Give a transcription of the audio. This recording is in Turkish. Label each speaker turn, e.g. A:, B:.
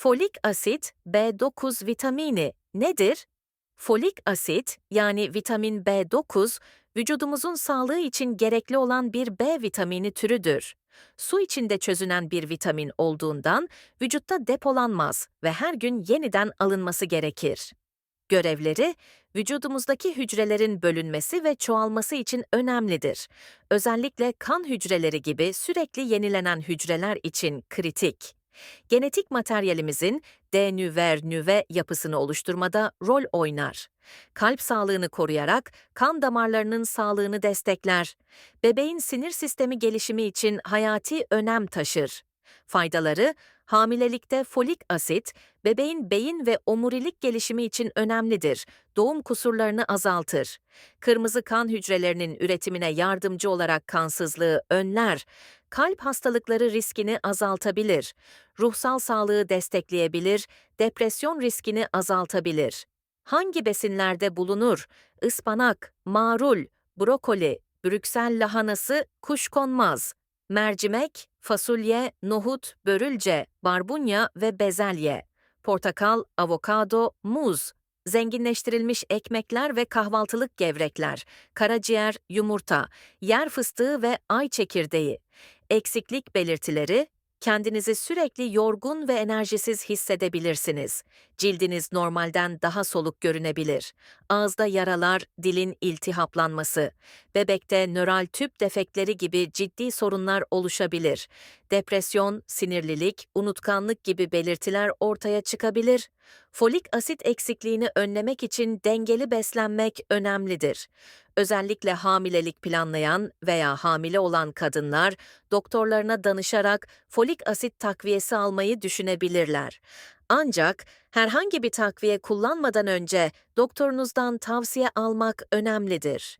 A: Folik asit B9 vitamini nedir? Folik asit yani vitamin B9 vücudumuzun sağlığı için gerekli olan bir B vitamini türüdür. Su içinde çözünen bir vitamin olduğundan vücutta depolanmaz ve her gün yeniden alınması gerekir. Görevleri, vücudumuzdaki hücrelerin bölünmesi ve çoğalması için önemlidir. Özellikle kan hücreleri gibi sürekli yenilenen hücreler için kritik. Genetik materyalimizin D-nüver-nüve yapısını oluşturmada rol oynar. Kalp sağlığını koruyarak kan damarlarının sağlığını destekler. Bebeğin sinir sistemi gelişimi için hayati önem taşır. Faydaları, hamilelikte folik asit, bebeğin beyin ve omurilik gelişimi için önemlidir. Doğum kusurlarını azaltır. Kırmızı kan hücrelerinin üretimine yardımcı olarak kansızlığı önler. Kalp hastalıkları riskini azaltabilir. Ruhsal sağlığı destekleyebilir, depresyon riskini azaltabilir. Hangi besinlerde bulunur? Ispanak, marul, brokoli, Brüksel lahanası, kuşkonmaz, mercimek, fasulye, nohut, börülce, barbunya ve bezelye, portakal, avokado, muz, zenginleştirilmiş ekmekler ve kahvaltılık gevrekler, karaciğer, yumurta, yer fıstığı ve ay çekirdeği. Eksiklik belirtileri, kendinizi sürekli yorgun ve enerjisiz hissedebilirsiniz. Cildiniz normalden daha soluk görünebilir. Ağızda yaralar, dilin iltihaplanması, bebekte nöral tüp defektleri gibi ciddi sorunlar oluşabilir. Depresyon, sinirlilik, unutkanlık gibi belirtiler ortaya çıkabilir. Folik asit eksikliğini önlemek için dengeli beslenmek önemlidir. Özellikle hamilelik planlayan veya hamile olan kadınlar doktorlarına danışarak folik asit takviyesi almayı düşünebilirler. Ancak herhangi bir takviye kullanmadan önce doktorunuzdan tavsiye almak önemlidir.